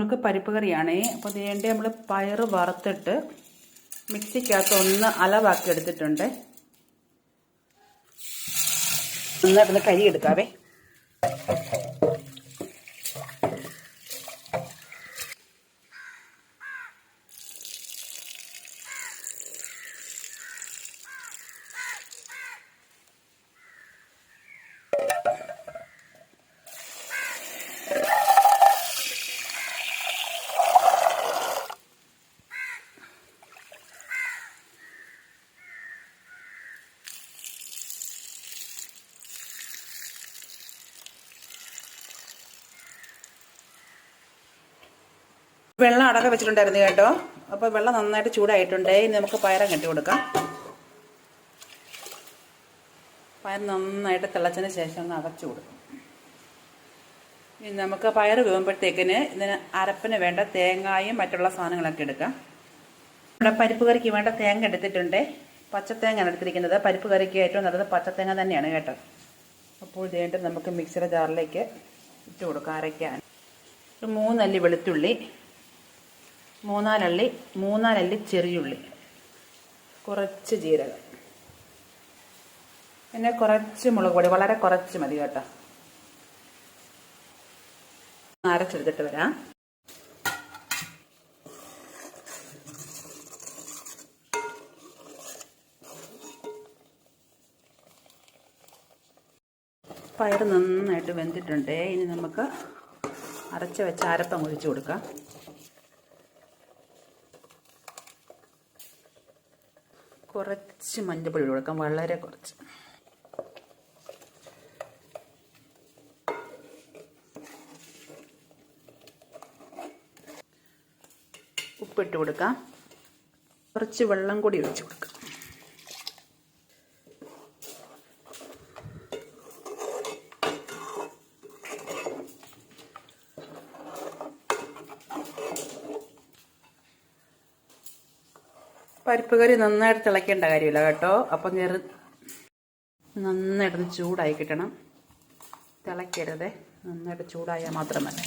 നമുക്ക് പരിപ്പ് കറിയാണേ. അപ്പോൾ വേണ്ടി നമ്മൾ പയർ വറുത്തിട്ട് മിക്സിക്കകത്ത് ഒന്ന് അലവാക്കി എടുത്തിട്ടുണ്ട്. ഒന്ന് അതിന് കരി എടുക്കാവേ വെള്ളം അടക്കം വെച്ചിട്ടുണ്ടായിരുന്നു കേട്ടോ. അപ്പോൾ വെള്ളം നന്നായിട്ട് ചൂടായിട്ടുണ്ട്. ഇനി നമുക്ക് പയറം കെട്ടി കൊടുക്കാം. പയർ നന്നായിട്ട് തിളച്ചതിന് ശേഷം ഒന്ന് അടച്ചു കൊടുക്കും. ഇനി നമുക്ക് പയർ വീകുമ്പോഴത്തേക്കിന് ഇതിന് അരപ്പിന് വേണ്ട തേങ്ങായും മറ്റുള്ള സാധനങ്ങളൊക്കെ എടുക്കാം. ഇവിടെ പരിപ്പ് കറിക്ക് വേണ്ട തേങ്ങ എടുത്തിട്ടുണ്ട്. പച്ചത്തേങ്ങയാണ് എടുത്തിരിക്കുന്നത്. പരിപ്പ് കറിക്ക് ഏറ്റവും നല്ലത് പച്ചത്തേങ്ങ തന്നെയാണ് കേട്ടോ. അപ്പോൾ ഇതേണ്ട നമുക്ക് മിക്സിയുടെ ജാറിലേക്ക് ഇട്ട് കൊടുക്കാം. അരയ്ക്കാൻ. ഒരു മൂന്നല്ലി വെളുത്തുള്ളി. മൂന്നാലള്ളി മൂന്നാലല്ലി ചെറിയുള്ളി. കുറച്ച് ജീരകം. പിന്നെ കുറച്ച് മുളക് പൊടി വളരെ കുറച്ച് മതി കേട്ടോ. അരച്ചെടുത്തിട്ട് വരാം. പയർ നന്നായിട്ട് വെന്തിട്ടുണ്ട്. ഇനി നമുക്ക് അരച്ച് വെച്ച അരപ്പം ഒഴിച്ചു കൊടുക്കാം. കുറച്ച് മഞ്ഞപ്പൊടി കൊടുക്കാം വളരെ കുറച്ച്. ഉപ്പിട്ട് കൊടുക്കാം. കുറച്ച് വെള്ളം കൂടി ഒഴിച്ച് കൊടുക്കാം. പരിപ്പ് കറി നന്നായിട്ട് തിളയ്ക്കേണ്ട കാര്യമില്ല കേട്ടോ. അപ്പം ചെറു നന്നായിട്ടൊന്ന് ചൂടായി കിട്ടണം. തിളയ്ക്കരുത് നന്നായിട്ട് ചൂടായാൽ മാത്രം മതി.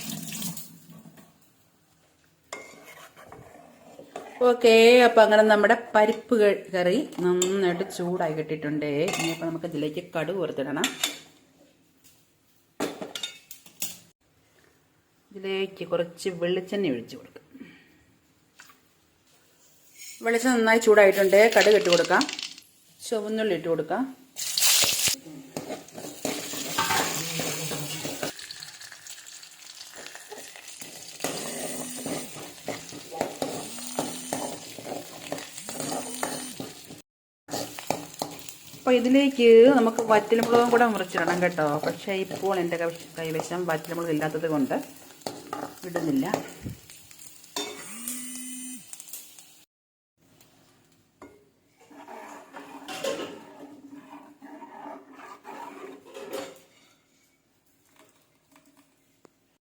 ഓക്കെ അപ്പം അങ്ങനെ നമ്മുടെ പരിപ്പ് കറി നന്നായിട്ട് ചൂടായി കിട്ടിയിട്ടുണ്ട്. ഇനിയിപ്പോൾ നമുക്ക് ഇതിലേക്ക് കടുക് ഓർത്തിടണം ഇതിലേക്ക് കുറച്ച് വെളിച്ചെണ്ണ ഒഴിച്ചു കൊടുക്കാം. വെളിച്ചെണ്ണ നന്നായി ചൂടായിട്ടുണ്ട്. കടുക് ഇട്ട് കൊടുക്കാം. ചുവന്നുള്ളി ഇട്ട് കൊടുക്കാം. അപ്പോൾ ഇതിലേക്ക് നമുക്ക് വറ്റൽമുളകും കൂടെ മുറിച്ചിടണം കേട്ടോ. പക്ഷേ ഇപ്പോൾ എന്റെ കൈവശം വറ്റൽമുളക് ഇല്ലാത്തത് കൊണ്ട് ഇടുന്നില്ല